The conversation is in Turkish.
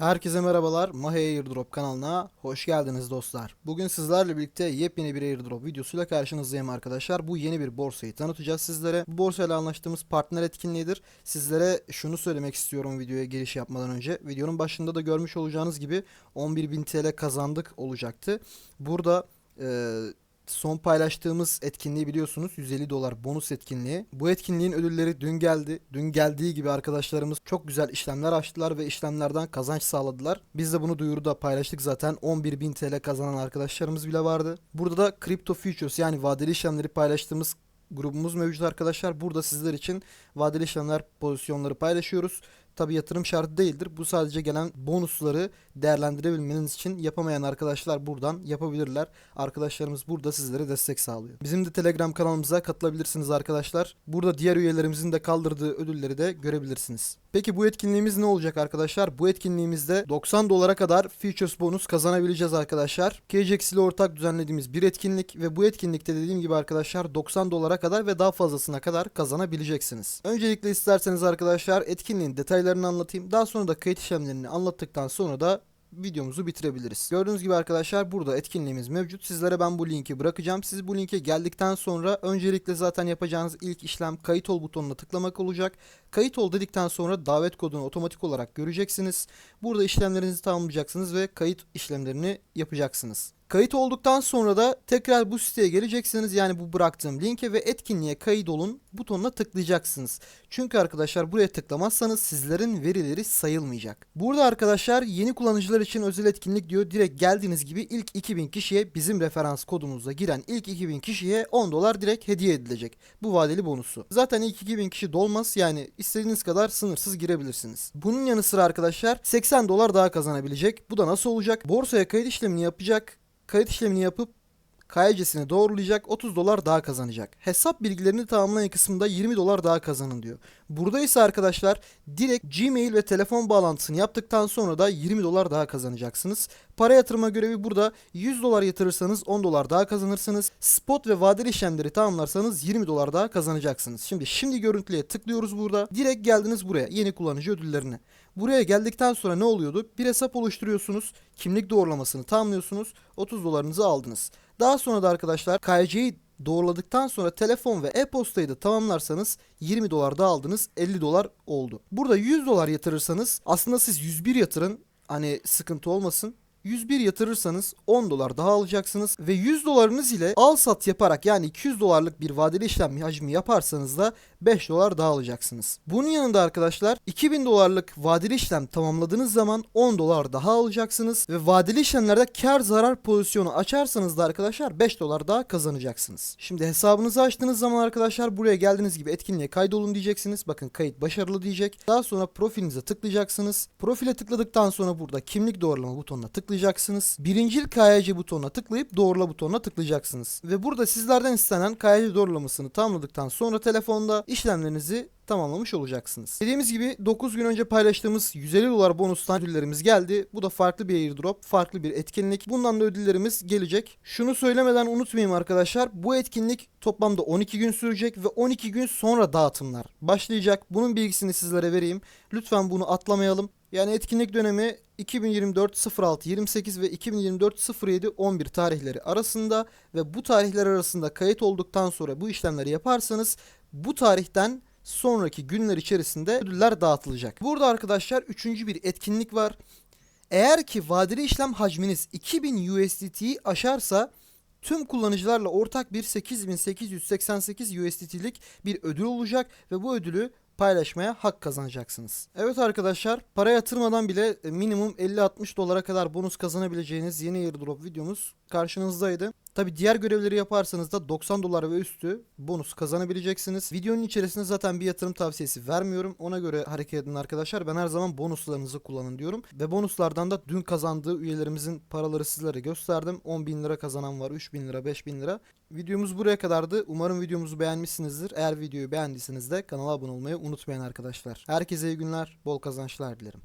Herkese merhabalar. Mahe Airdrop kanalına hoş geldiniz dostlar. Bugün sizlerle birlikte yepyeni bir Airdrop videosuyla karşınızdayım arkadaşlar. Bu yeni bir borsayı tanıtacağız sizlere. Bu borsayla anlaştığımız partner etkinliğidir. Sizlere şunu söylemek istiyorum videoya giriş yapmadan önce. Videonun başında da görmüş olacağınız gibi 11.000 TL kazandık olacaktı. Burada e, son paylaştığımız etkinliği biliyorsunuz 150 dolar bonus etkinliği. Bu etkinliğin ödülleri dün geldi. Dün geldiği gibi arkadaşlarımız çok güzel işlemler açtılar ve işlemlerden kazanç sağladılar. Biz de bunu duyuruda paylaştık zaten 11.000 TL kazanan arkadaşlarımız bile vardı. Burada da Crypto Futures yani vadeli işlemleri paylaştığımız grubumuz mevcut arkadaşlar. Burada sizler için vadeli işlemler pozisyonları paylaşıyoruz. Tabi yatırım şartı değildir. Bu sadece gelen bonusları değerlendirebilmeniz için yapamayan arkadaşlar buradan yapabilirler. Arkadaşlarımız burada sizlere destek sağlıyor. Bizim de Telegram kanalımıza katılabilirsiniz arkadaşlar. Burada diğer üyelerimizin de kaldırdığı ödülleri de görebilirsiniz. Peki bu etkinliğimiz ne olacak arkadaşlar? Bu etkinliğimizde 90 dolara kadar Features bonus kazanabileceğiz arkadaşlar. KJX ile ortak düzenlediğimiz bir etkinlik ve bu etkinlikte dediğim gibi arkadaşlar 90 dolara kadar ve daha fazlasına kadar kazanabileceksiniz. Öncelikle isterseniz arkadaşlar etkinliğin detaylarını anlatayım. Daha sonra da kayıt işlemlerini anlattıktan sonra da videomuzu bitirebiliriz. Gördüğünüz gibi arkadaşlar burada etkinliğimiz mevcut. Sizlere ben bu linki bırakacağım. Siz bu linke geldikten sonra öncelikle zaten yapacağınız ilk işlem kayıt ol butonuna tıklamak olacak. Kayıt ol dedikten sonra davet kodunu otomatik olarak göreceksiniz. Burada işlemlerinizi tamamlayacaksınız ve kayıt işlemlerini yapacaksınız. Kayıt olduktan sonra da tekrar bu siteye geleceksiniz. Yani bu bıraktığım linke ve etkinliğe kayıt olun butonuna tıklayacaksınız. Çünkü arkadaşlar buraya tıklamazsanız sizlerin verileri sayılmayacak. Burada arkadaşlar yeni kullanıcılar için özel etkinlik diyor. Direkt geldiğiniz gibi ilk 2000 kişiye bizim referans kodumuzla giren ilk 2000 kişiye 10 dolar direkt hediye edilecek. Bu vadeli bonusu. Zaten ilk 2000 kişi dolmaz yani istediğiniz kadar sınırsız girebilirsiniz. Bunun yanı sıra arkadaşlar 80 dolar daha kazanabilecek. Bu da nasıl olacak? Borsaya kayıt işlemini yapacak kayıt işlemini yapıp KYC'sini doğrulayacak 30 dolar daha kazanacak. Hesap bilgilerini tamamlayan kısmında 20 dolar daha kazanın diyor. Burada ise arkadaşlar direkt Gmail ve telefon bağlantısını yaptıktan sonra da 20 dolar daha kazanacaksınız. Para yatırma görevi burada 100 dolar yatırırsanız 10 dolar daha kazanırsınız. Spot ve vadeli işlemleri tamamlarsanız 20 dolar daha kazanacaksınız. Şimdi şimdi görüntüye tıklıyoruz burada. Direkt geldiniz buraya yeni kullanıcı ödüllerine. Buraya geldikten sonra ne oluyordu? Bir hesap oluşturuyorsunuz. Kimlik doğrulamasını tamamlıyorsunuz. 30 dolarınızı aldınız. Daha sonra da arkadaşlar KYC'yi doğruladıktan sonra telefon ve e-postayı da tamamlarsanız 20 dolar da aldınız 50 dolar oldu. Burada 100 dolar yatırırsanız aslında siz 101 yatırın hani sıkıntı olmasın. 101 yatırırsanız 10 dolar daha alacaksınız ve 100 dolarınız ile al sat yaparak yani 200 dolarlık bir vadeli işlem hacmi yaparsanız da 5 dolar daha alacaksınız. Bunun yanında arkadaşlar 2000 dolarlık vadeli işlem tamamladığınız zaman 10 dolar daha alacaksınız ve vadeli işlemlerde kar zarar pozisyonu açarsanız da arkadaşlar 5 dolar daha kazanacaksınız. Şimdi hesabınızı açtığınız zaman arkadaşlar buraya geldiğiniz gibi etkinliğe kaydolun diyeceksiniz. Bakın kayıt başarılı diyecek. Daha sonra profilinize tıklayacaksınız. Profile tıkladıktan sonra burada kimlik doğrulama butonuna tıklayacaksınız. Birincil KYC butonuna tıklayıp doğrula butonuna tıklayacaksınız. Ve burada sizlerden istenen KYC doğrulamasını tamamladıktan sonra telefonda işlemlerinizi tamamlamış olacaksınız. Dediğimiz gibi 9 gün önce paylaştığımız 150 dolar bonustan ödüllerimiz geldi. Bu da farklı bir airdrop, farklı bir etkinlik. Bundan da ödüllerimiz gelecek. Şunu söylemeden unutmayayım arkadaşlar. Bu etkinlik toplamda 12 gün sürecek ve 12 gün sonra dağıtımlar başlayacak. Bunun bilgisini sizlere vereyim. Lütfen bunu atlamayalım. Yani etkinlik dönemi 2024 06 28 ve 2024 07 11 tarihleri arasında ve bu tarihler arasında kayıt olduktan sonra bu işlemleri yaparsanız bu tarihten sonraki günler içerisinde ödüller dağıtılacak. Burada arkadaşlar üçüncü bir etkinlik var. Eğer ki vadeli işlem hacminiz 2000 USDT'yi aşarsa tüm kullanıcılarla ortak bir 8888 USDT'lik bir ödül olacak ve bu ödülü paylaşmaya hak kazanacaksınız. Evet arkadaşlar para yatırmadan bile minimum 50-60 dolara kadar bonus kazanabileceğiniz yeni airdrop videomuz karşınızdaydı. Tabi diğer görevleri yaparsanız da 90 dolar ve üstü bonus kazanabileceksiniz. Videonun içerisinde zaten bir yatırım tavsiyesi vermiyorum. Ona göre hareket edin arkadaşlar. Ben her zaman bonuslarınızı kullanın diyorum. Ve bonuslardan da dün kazandığı üyelerimizin paraları sizlere gösterdim. 10 bin lira kazanan var, 3 bin lira, 5 bin lira. Videomuz buraya kadardı. Umarım videomuzu beğenmişsinizdir. Eğer videoyu beğendiyseniz de kanala abone olmayı unutmayın arkadaşlar. Herkese iyi günler, bol kazançlar dilerim.